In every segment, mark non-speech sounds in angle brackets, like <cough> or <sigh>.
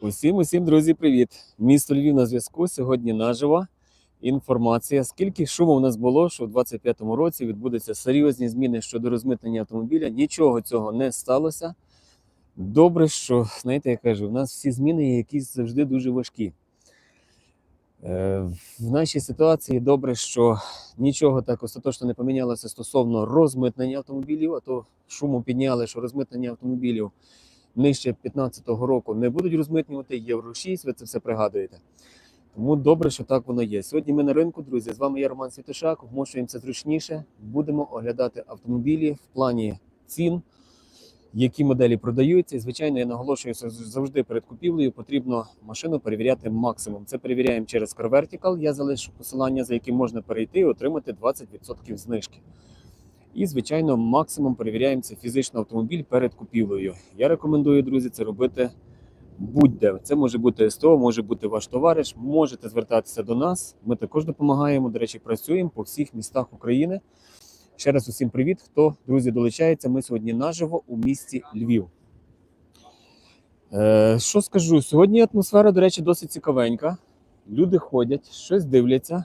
Усім, усім, друзі, привіт! Місто Львів на зв'язку. Сьогодні наживо. Інформація. Скільки шуму в нас було, що в 25-му році відбудуться серйозні зміни щодо розмитнення автомобіля. Нічого цього не сталося. Добре, що, знаєте, я кажу, в нас всі зміни якісь завжди дуже важкі. Е, В нашій ситуації добре, що нічого так остаточно не помінялося стосовно розмитнення автомобілів, а то шуму підняли, що розмитнення автомобілів нижче 15-го року не будуть розмитнювати Євро 6, ви це все пригадуєте. Тому добре, що так воно є. Сьогодні ми на ринку, друзі. З вами я Роман Святошак. Вмощуємося зручніше. Будемо оглядати автомобілі в плані цін, які моделі продаються. І, звичайно, я наголошую що завжди перед купівлею потрібно машину перевіряти максимум. Це перевіряємо через CarVertical. Я залишу посилання, за яким можна перейти і отримати 20% знижки. І, звичайно, максимум перевіряємо це фізично автомобіль перед купівлею. Я рекомендую, друзі, це робити будь-де. Це може бути СТО, може бути ваш товариш. Можете звертатися до нас. Ми також допомагаємо. До речі, працюємо по всіх містах України. Ще раз усім привіт, хто друзі долучається. Ми сьогодні наживо у місті Львів. Е, що скажу? Сьогодні атмосфера, до речі, досить цікавенька. Люди ходять, щось дивляться,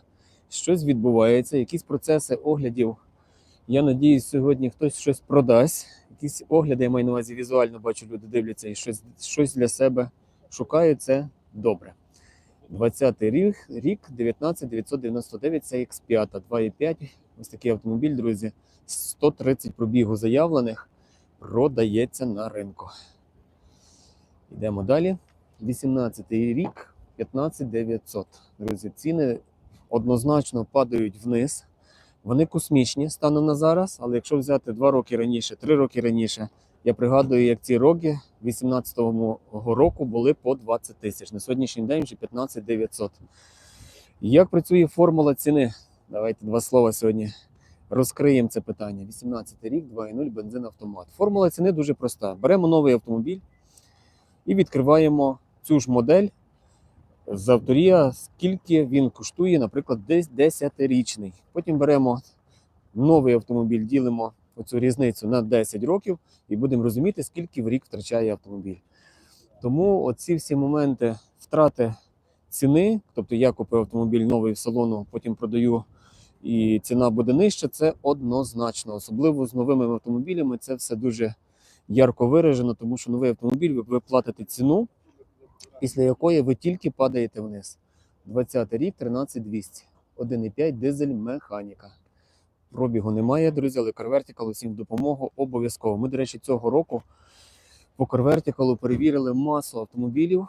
щось відбувається, якісь процеси оглядів. Я надіюсь, сьогодні хтось щось продасть. Якісь огляди, я маю на увазі візуально бачу, люди дивляться і щось, щось для себе шукають. Це добре. 20-й рік, рік 19999, це X5, 2,5. Ось такий автомобіль, друзі. 130 пробігу заявлених продається на ринку. Йдемо далі. 18-й рік, 15900. Друзі, ціни однозначно падають вниз. Вони космічні станом на зараз, але якщо взяти 2 роки раніше, 3 роки раніше, я пригадую, як ці роки 18-го року були по 20 тисяч. На сьогоднішній день вже 15 900. Як працює формула ціни? Давайте два слова сьогодні розкриємо це питання. 18 рік, 2.0 бензин автомат. Формула ціни дуже проста. Беремо новий автомобіль і відкриваємо цю ж модель з авторія, скільки він коштує, наприклад, десь 10-річний. Потім беремо новий автомобіль, ділимо оцю різницю на 10 років і будемо розуміти, скільки в рік втрачає автомобіль. Тому оці всі моменти втрати ціни, тобто я купив автомобіль новий в салону, потім продаю і ціна буде нижча, це однозначно. Особливо з новими автомобілями це все дуже ярко виражено, тому що новий автомобіль ви- платите ціну після якої ви тільки падаєте вниз. 20 рік, 13200. 1,5 дизель механіка. Пробігу немає, друзі, але CarVertical усім допомогу обов'язково. Ми, до речі, цього року по CarVertical перевірили масу автомобілів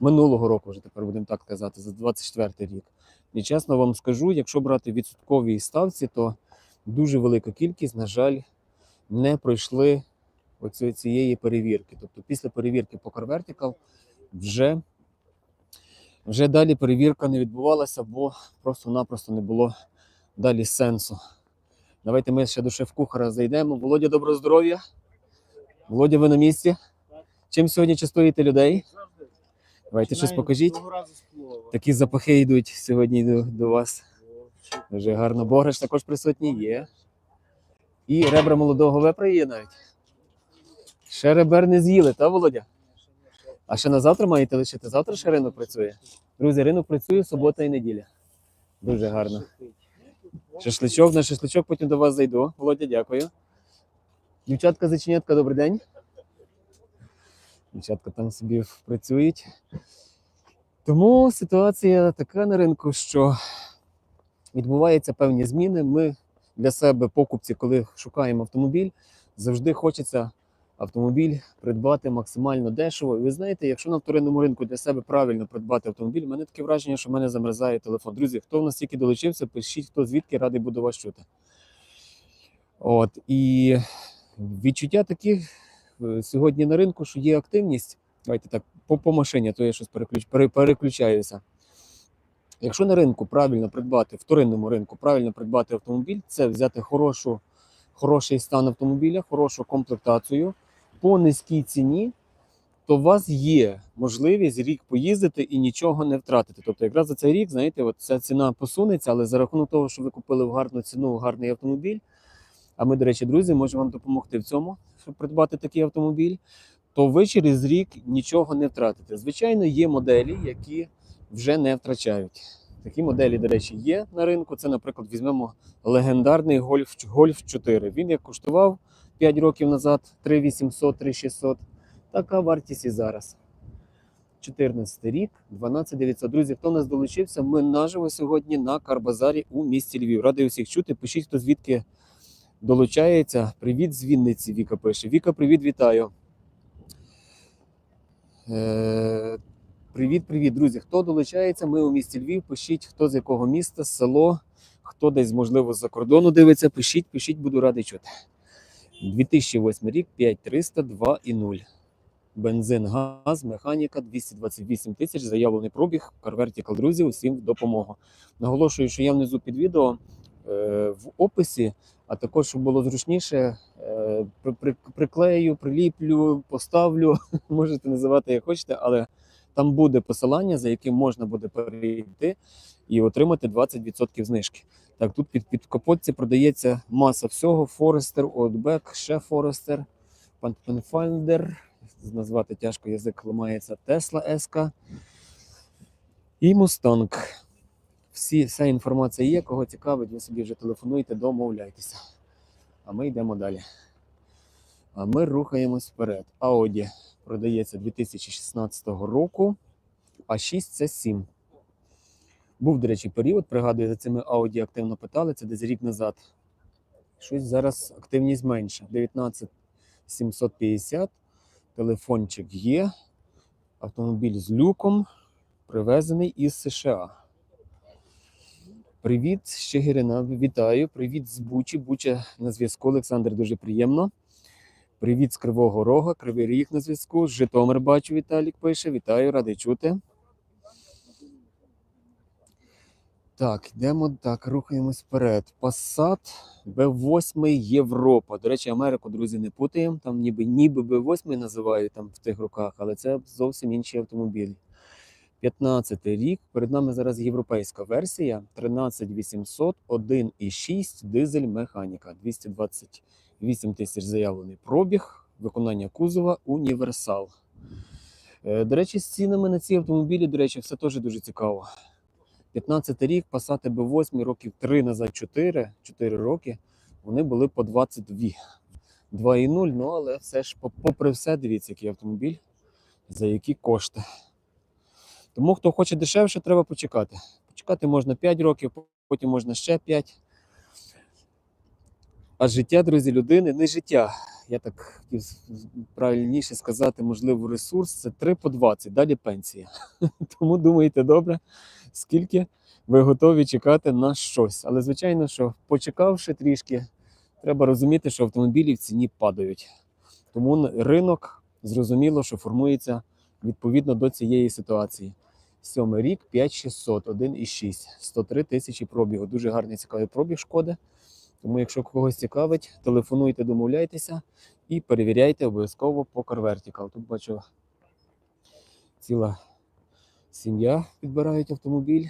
минулого року, вже тепер будемо так казати, за 24 рік. І чесно вам скажу, якщо брати відсоткові ставці, то дуже велика кількість, на жаль, не пройшли оцієї цієї перевірки. Тобто після перевірки по CarVertical вже, вже далі перевірка не відбувалася, бо просто-напросто не було далі сенсу. Давайте ми ще до шеф-кухара зайдемо. Володя, доброго здоров'я. Володя, ви на місці? Чим сьогодні частуєте людей? Давайте щось покажіть. Такі запахи йдуть сьогодні до, до вас. Дуже гарно. Бограш також присутній є. І ребра молодого вепра є навіть. Ще ребер не з'їли, та Володя? А ще на завтра маєте лишити. Завтра ще ринок працює. Друзі, ринок працює субота і неділя. Дуже гарно. Шашличок на шашличок, потім до вас зайду. Володя, дякую. Дівчатка, зачинятка, добрий день. Дівчатка там собі працюють. Тому ситуація така на ринку, що відбуваються певні зміни. Ми для себе, покупці, коли шукаємо автомобіль, завжди хочеться автомобіль придбати максимально дешево. І ви знаєте, якщо на вторинному ринку для себе правильно придбати автомобіль, мене таке враження, що в мене замерзає телефон. Друзі, хто в нас тільки долучився, пишіть, хто звідки радий буду вас чути. От і відчуття таких е, сьогодні на ринку, що є активність. Давайте так, по, по машині, то я щось переключ, пере, переключаюся. Якщо на ринку правильно придбати, вторинному ринку правильно придбати автомобіль, це взяти хорошу, хороший стан автомобіля, хорошу комплектацію по низькій ціні, то у вас є можливість рік поїздити і нічого не втратити. Тобто, якраз за цей рік, знаєте, от ця ціна посунеться, але за рахунок того, що ви купили в гарну ціну гарний автомобіль. А ми, до речі, друзі, можемо вам допомогти в цьому, щоб придбати такий автомобіль. то ви через рік нічого не втратите. Звичайно, є моделі, які вже не втрачають. Такі моделі, до речі, є на ринку. Це, наприклад, візьмемо легендарний Golf, Golf 4. Він як коштував 5 років назад 3800, 3600. Така вартість і зараз. 14 рік, 12900. Друзі, хто нас долучився, ми наживо сьогодні на Карбазарі у місті Львів. Радий усіх чути. Пишіть, хто звідки долучається. Привіт з Вінниці. Віка пише. Віка, привіт, вітаю. Е, привіт, привіт, друзі. Хто долучається? Ми у місті Львів. Пишіть, хто з якого міста, село, хто десь, можливо, з-за кордону дивиться. Пишіть, пишіть, буду радий чути. 2008 рік, 5300, 2,0. Бензин, газ, механіка, 228 тисяч, заявлений пробіг, CarVertical, друзі, усім в допомогу. Наголошую, що я внизу під відео е, в описі, а також, щоб було зручніше, е, при, при, приклею, приліплю, поставлю, <laughs> можете називати як хочете, але там буде посилання, за яким можна буде перейти і отримати 20% знижки. Так, тут під, під капотці продається маса всього: Forester, Outback, ще Forester, Pathfinder, назвати тяжко язик ламається Tesla S і Mustang. Всі, вся інформація є, кого цікавить, ви собі вже телефонуйте, домовляйтеся. А ми йдемо далі. А ми рухаємось вперед. Audi продається 2016 року, а 6 це 7. Був, до речі, період, пригадую, за цими Audi активно питали, це десь рік назад. Щось зараз активність менша. 19 750. Телефончик є. Автомобіль з люком, привезений із США. Привіт, з Чигирина. Вітаю. Привіт з Бучі. Буча на зв'язку. Олександр, дуже приємно. Привіт з Кривого Рога, Кривий Ріг на зв'язку. Житомир бачу, Віталік пише. Вітаю, радий чути. Так, йдемо так, рухаємось вперед. Passat B8 Європа. До речі, Америку, друзі, не путаємо. Там ніби ніби B8 називають там в тих роках, але це зовсім інші автомобілі. 15 рік. Перед нами зараз європейська версія 13800, 1,6 дизель механіка. 228 тисяч заявлений пробіг, виконання кузова універсал. Е, До речі, з цінами на ці автомобілі, до речі, все теж дуже цікаво. 15 рік, Passat B8 років 3 назад 4, 4 роки, вони були по 22. 2,0, ну але все ж, попри все, дивіться, який автомобіль, за які кошти. Тому хто хоче дешевше, треба почекати. Почекати можна 5 років, потім можна ще 5. А життя, друзі, людини не життя. Я так хотів правильніше сказати, можливо, ресурс це 3 по 20, далі пенсія. <laughs> Тому думайте добре, скільки ви готові чекати на щось. Але звичайно, що почекавши трішки, треба розуміти, що автомобілі в ціні падають. Тому ринок зрозуміло, що формується відповідно до цієї ситуації. Сьомий рік 5600, 1,6, 103 тисячі пробігу. Дуже гарний цікавий пробіг шкоди. Тому, якщо когось цікавить, телефонуйте, домовляйтеся і перевіряйте обов'язково по CarVertical. Тут бачу ціла сім'я підбирають автомобіль.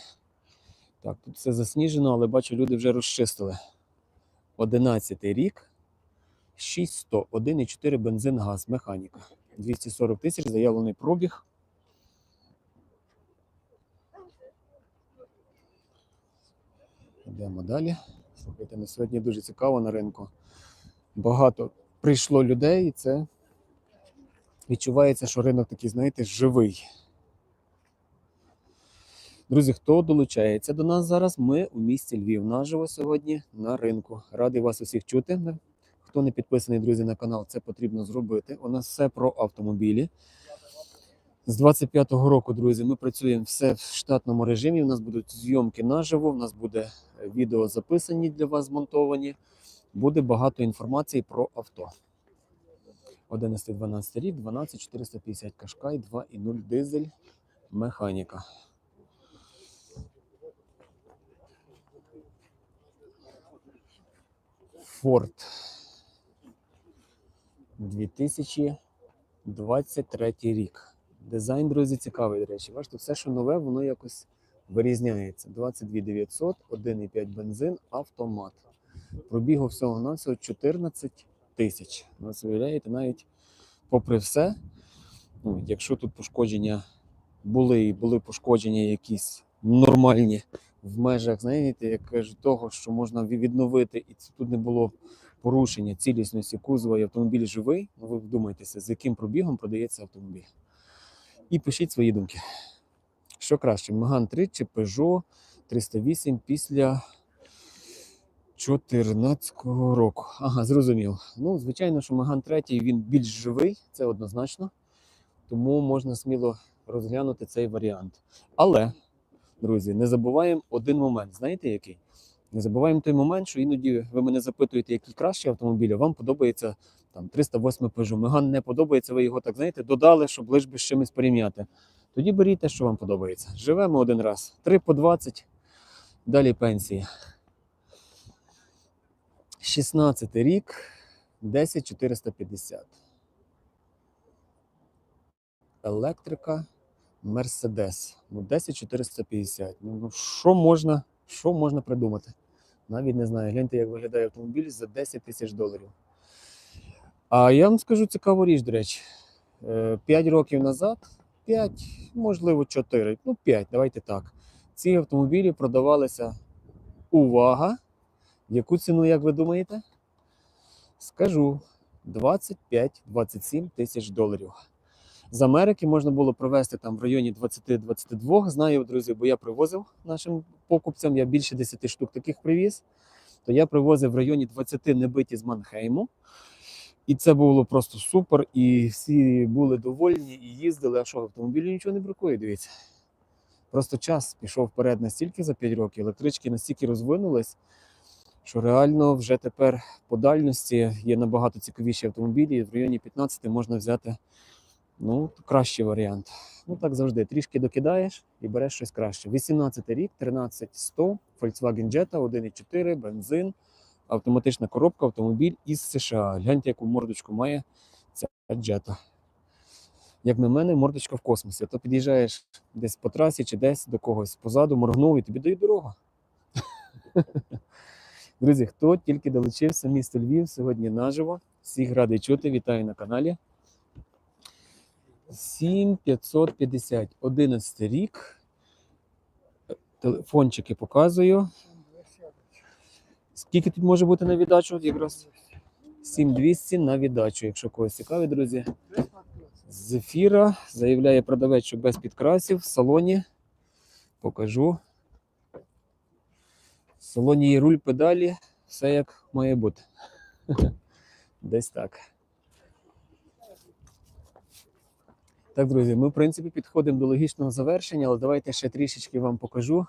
Так, тут все засніжено, але бачу, люди вже розчистили. 11 рік, 6100, 1,4 бензин, газ, механіка. 240 тисяч, заявлений пробіг. Йдемо далі. Слухайте, на сьогодні дуже цікаво на ринку. Багато прийшло людей, і це відчувається, що ринок такий, знаєте, живий. Друзі, хто долучається до нас зараз? Ми у місті Львів наживо сьогодні на ринку. Радий вас усіх чути. Хто не підписаний, друзі, на канал, це потрібно зробити. У нас все про автомобілі. З 25-го року, друзі, ми працюємо все в штатному режимі. У нас будуть зйомки наживо, у нас буде е, відео записані для вас змонтовані. Буде багато інформації про авто. 11-12 рік, 12450 Кашкай, 2,0 дизель, механіка. Форд 2023 рік. Дизайн, друзі, цікавий, до речі. Бачите, все, що нове, воно якось вирізняється. 22 900, 1,5 бензин, автомат. Пробігу всього на всього 14 тисяч. Ви уявляєте, навіть попри все, Ну, якщо тут пошкодження були і були пошкодження якісь нормальні в межах, знаєте, як кажуть, того, що можна відновити, і тут не було порушення цілісності кузова і автомобіль живий, ну ви вдумайтеся, з яким пробігом продається автомобіль. І пишіть свої думки. Що краще, Megane 3 чи Peugeot 308 після 2014 року. Ага, зрозумів. Ну, звичайно, що Megane 3 він більш живий, це однозначно. Тому можна сміло розглянути цей варіант. Але, друзі, не забуваємо один момент. Знаєте який? Не забуваємо той момент, що іноді ви мене запитуєте, який кращий автомобіль, а вам подобається там 308 Peugeot. Megane не подобається, ви його так знаєте, додали, щоб лиш би з чимось порівняти. Тоді беріть те, що вам подобається. Живемо один раз. 3 по 20, далі пенсії. 16 рік, 10450. Електрика, Мерседес. Ну, 10450. Ну, ну, що можна, що можна придумати? Навіть не знаю. Гляньте, як виглядає автомобіль за 10 тисяч доларів. А я вам скажу цікаву річ, до речі. 5 років назад, 5, можливо, 4, ну 5, давайте так. Ці автомобілі продавалися. Увага! Яку ціну, як ви думаєте? Скажу 25-27 тисяч доларів. З Америки можна було привезти там в районі 20-22. Знаю, друзі, бо я привозив нашим покупцям. Я більше 10 штук таких привіз. То я привозив в районі 20 небиті з Манхейму. І це було просто супер. І всі були довольні і їздили. А що автомобілі нічого не бракує, дивіться. Просто час пішов вперед настільки за 5 років. Електрички настільки розвинулись, що реально вже тепер по дальності є набагато цікавіші автомобілі. І в районі 15 можна взяти ну, кращий варіант. Ну так завжди. Трішки докидаєш і береш щось краще. 18 рік, 13100, Volkswagen Jetta, 1.4, бензин, автоматична коробка, автомобіль із США. Гляньте, яку мордочку має ця Jetta. Як на мене, мордочка в космосі. То під'їжджаєш десь по трасі чи десь до когось позаду, моргнув і тобі дають дорогу. <laughs> Друзі, хто тільки долучився, місто Львів сьогодні наживо. Всіх радий чути. Вітаю на каналі. 7550, 11 рік. Телефончики показую. Скільки тут може бути на віддачу? Якраз 7200 на віддачу, якщо когось цікавить, друзі. З ефіра заявляє продавець, що без підкрасів в салоні. Покажу. В салоні є руль педалі, все як має бути. <laughs> Десь так. Так, друзі, ми, в принципі, підходимо до логічного завершення, але давайте ще трішечки вам покажу.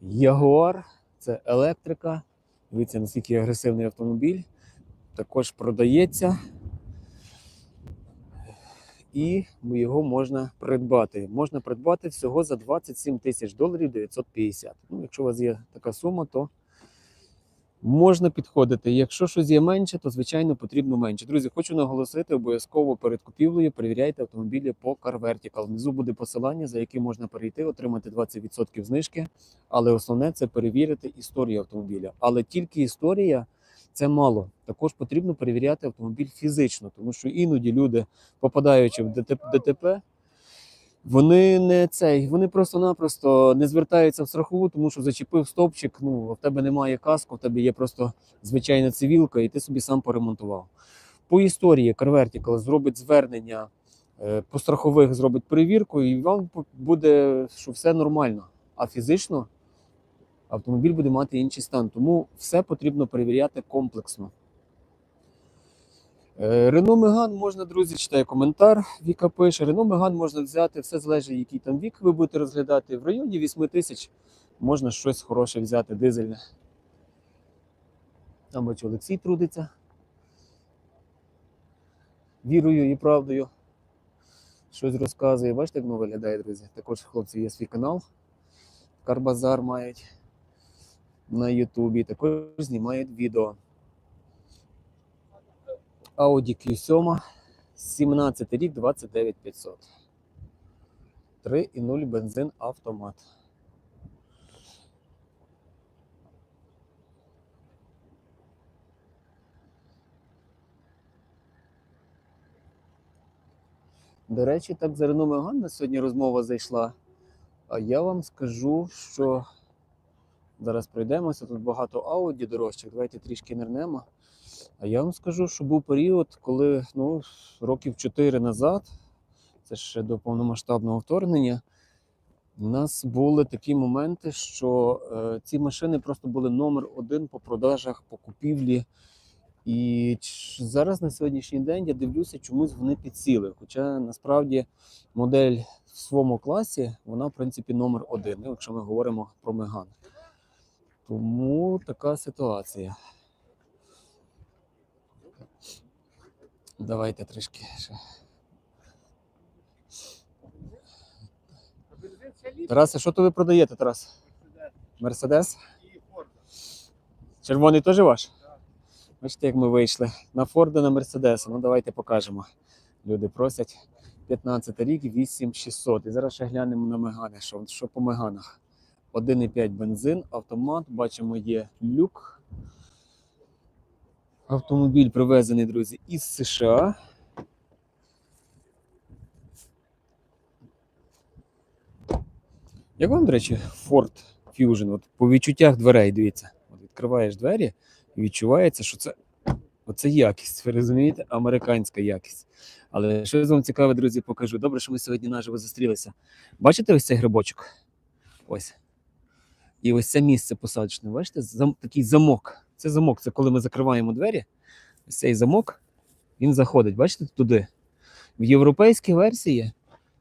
Ягуар це електрика. Дивіться, наскільки агресивний автомобіль. Також продається. І його можна придбати. Можна придбати всього за 27 тисяч доларів 950. Ну, якщо у вас є така сума, то можна підходити. Якщо щось є менше, то звичайно потрібно менше. Друзі, хочу наголосити, обов'язково перед купівлею перевіряйте автомобілі по Car Vertical. Внизу буде посилання, за яким можна перейти, отримати 20% знижки. Але основне це перевірити історію автомобіля. Але тільки історія це мало. Також потрібно перевіряти автомобіль фізично, тому що іноді люди, попадаючи в ДТП, вони не цей, вони просто-напросто не звертаються в страхову, тому що зачепив стовпчик. Ну в тебе немає каску, в тебе є просто звичайна цивілка, і ти собі сам поремонтував. По історії CarVertical зробить звернення е, по страхових, зробить перевірку, і вам буде, що все нормально. А фізично автомобіль буде мати інший стан. Тому все потрібно перевіряти комплексно. Рено Меган можна, друзі, читає коментар. Віка пише. Рено Меган можна взяти, все залежить, який там вік ви будете розглядати. В районі 8 тисяч можна щось хороше взяти, дизельне. Там бачу, Олексій трудиться. Вірою і правдою. Щось розказує. Бачите, як воно виглядає, друзі. Також хлопці є свій канал. Карбазар мають на Ютубі. Також знімають відео. Audi Q7, 17 рік, 29500. 3,0 бензин автомат. До речі, так за Рено Меган сьогодні розмова зайшла. А я вам скажу, що зараз пройдемося, тут багато ауді дорожчих, давайте трішки нирнемо. А я вам скажу, що був період, коли ну, років 4 назад, це ще до повномасштабного вторгнення, у нас були такі моменти, що е, ці машини просто були номер один по продажах, по купівлі. І зараз на сьогоднішній день я дивлюся, чомусь вони підсіли. Хоча насправді модель в своєму класі, вона, в принципі, номер один, якщо ми говоримо про Меган. Тому така ситуація. Давайте трішки ще. Тарасе, що то ви продаєте, Тарас? Мерседес? Червоний теж ваш? Бачите, як ми вийшли на Форда на Мерседеса. Ну давайте покажемо. Люди просять 15 рік, 8600. І зараз ще глянемо на Мегани. Що, що по Меганах? 1,5 бензин, автомат. Бачимо, є люк. Автомобіль привезений, друзі, із США. Як вам, до речі, Ford Fusion? От по відчуттях дверей, дивіться. От відкриваєш двері і відчувається, що це оце якість. Ви розумієте? Американська якість. Але що вам цікаве, друзі, покажу. Добре, що ми сьогодні наживо зустрілися. Бачите ось цей грибочок? Ось. І ось це місце посадочне. Бачите, такий замок. Це замок. Це коли ми закриваємо двері. Ось цей замок, він заходить, бачите, туди. В європейській версії,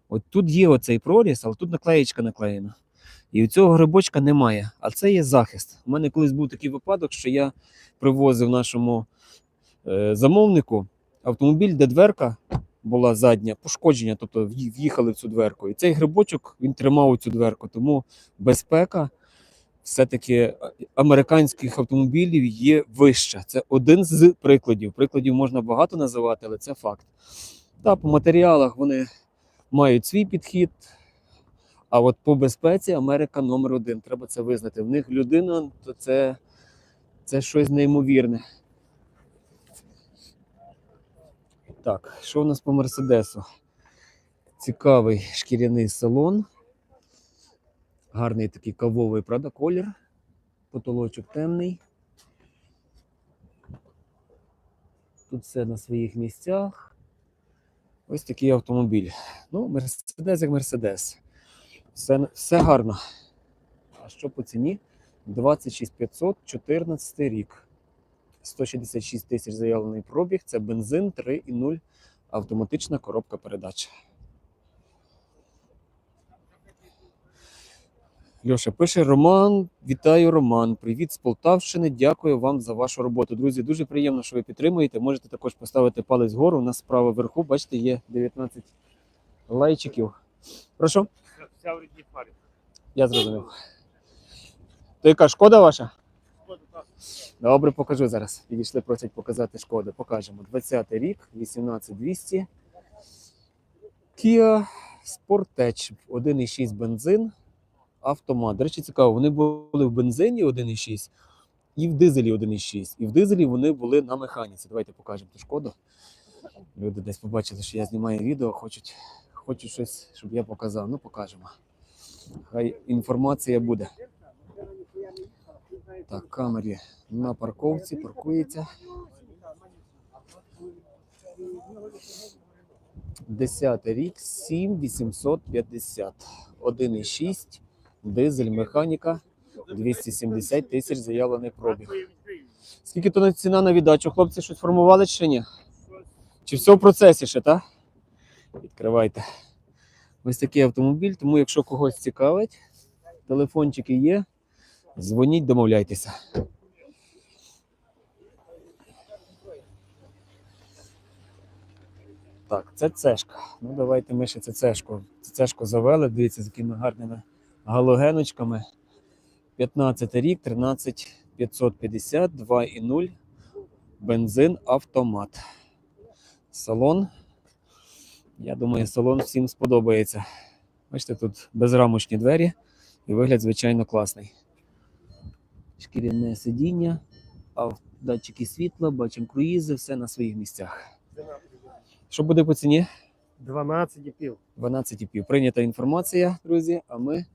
от тут є оцей проріз, але тут наклеєчка наклеєна. І у цього грибочка немає. А це є захист. У мене колись був такий випадок, що я привозив нашому е, замовнику автомобіль, де дверка була задня, пошкодження, тобто в'їхали в цю дверку. І цей грибочок він тримав цю дверку. Тому безпека все-таки е, американських автомобілів є вища. Це один з прикладів. Прикладів можна багато називати, але це факт. Та по матеріалах вони мають свій підхід. А от по безпеці Америка номер один. Треба це визнати. В них людина, то це, це щось неймовірне. Так, що у нас по Мерседесу? Цікавий шкіряний салон. Гарний такий кавовий, правда, колір. Потолочок темний. Тут все на своїх місцях. Ось такий автомобіль. Ну, Мерседес як Мерседес. Все, все гарно. А що по ціні? 26500, 14 рік. 166 тисяч заявлений пробіг. Це бензин 3,0 автоматична коробка передач. Льоша пише: Роман, вітаю, Роман. Привіт з Полтавщини. Дякую вам за вашу роботу. Друзі, дуже приємно, що ви підтримуєте. Можете також поставити палець вгору. У нас справа вверху, бачите, є 19 лайчиків. Прошу, Вся в рідній фарі. я зрозумів. То яка шкода ваша? Шкода, так. Добре, покажу зараз. Підійшли, просять показати шкоди. Покажемо. 20 рік, 18200. Kia Sportage 1,6 бензин. Автомат. До речі, цікаво, вони були в бензині 1,6 і в дизелі 1,6. І в дизелі вони були на механіці. Давайте покажемо ту шкоду. Люди десь побачили, що я знімаю відео, хочуть, хочуть щось, щоб я показав. Ну, покажемо. Хай інформація буде. Так, камері на парковці, паркується. 10 рік, 7850. 1,6, дизель, механіка, 270 тисяч заявлений пробіг. Скільки то ціна на віддачу? Хлопці щось формували чи ні? Чи все в процесі ще, так? Відкривайте. Ось такий автомобіль, тому якщо когось цікавить, телефончики є. Дзвоніть, домовляйтеся. Так, це цешка. Ну, давайте ми ще це цешку. Це цешку завели. Дивіться, з якими гарними галогеночками. 15 рік, 13 550, 2,0. Бензин, автомат. Салон. Я думаю, салон всім сподобається. Бачите, тут безрамочні двері і вигляд, звичайно, класний шкіряне сидіння, датчики світла, бачимо круїзи, все на своїх місцях. Що буде по ціні? 12,5. 12,5. Прийнята інформація, друзі. А ми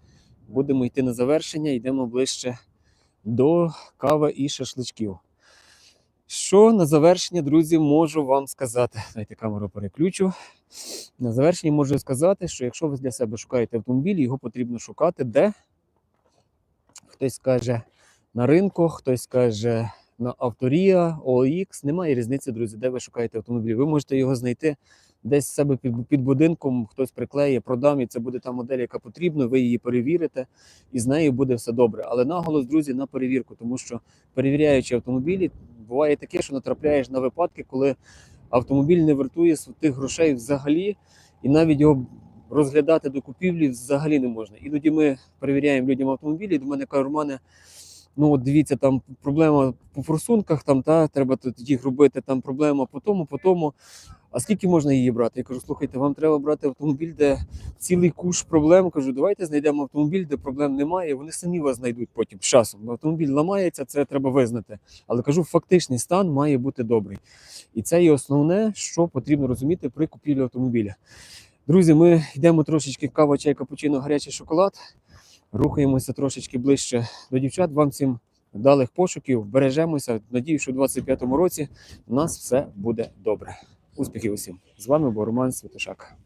будемо йти на завершення, йдемо ближче до кави і шашличків. Що на завершення, друзі, можу вам сказати? Дайте камеру переключу. На завершення можу сказати, що якщо ви для себе шукаєте автомобіль, його потрібно шукати де? Хтось каже на ринку, хтось каже на Авторія, OX. Немає різниці, друзі, де ви шукаєте автомобіль. Ви можете його знайти десь себе під, під будинком, хтось приклеє, продам, і це буде та модель, яка потрібна, ви її перевірите, і з нею буде все добре. Але наголос, друзі, на перевірку, тому що перевіряючи автомобілі, буває таке, що натрапляєш на випадки, коли автомобіль не вартує тих грошей взагалі, і навіть його розглядати до купівлі взагалі не можна. Іноді ми перевіряємо людям автомобілі, до мене кажуть, Романе, ну от дивіться, там проблема по форсунках, там та треба тут їх робити, там проблема по тому, по тому. А скільки можна її брати? Я кажу, слухайте, вам треба брати автомобіль, де цілий куш проблем. Кажу, давайте знайдемо автомобіль, де проблем немає. Вони самі вас знайдуть потім з часом. Автомобіль ламається, це треба визнати. Але кажу, фактичний стан має бути добрий. І це є основне, що потрібно розуміти при купівлі автомобіля. Друзі, ми йдемо трошечки кава, чай, капучино, гарячий шоколад. Рухаємося трошечки ближче до дівчат. Вам всім далих пошуків. Бережемося. Надію, що в 25-му році у нас все буде добре. Успіхів усім! З вами був Роман Святошак.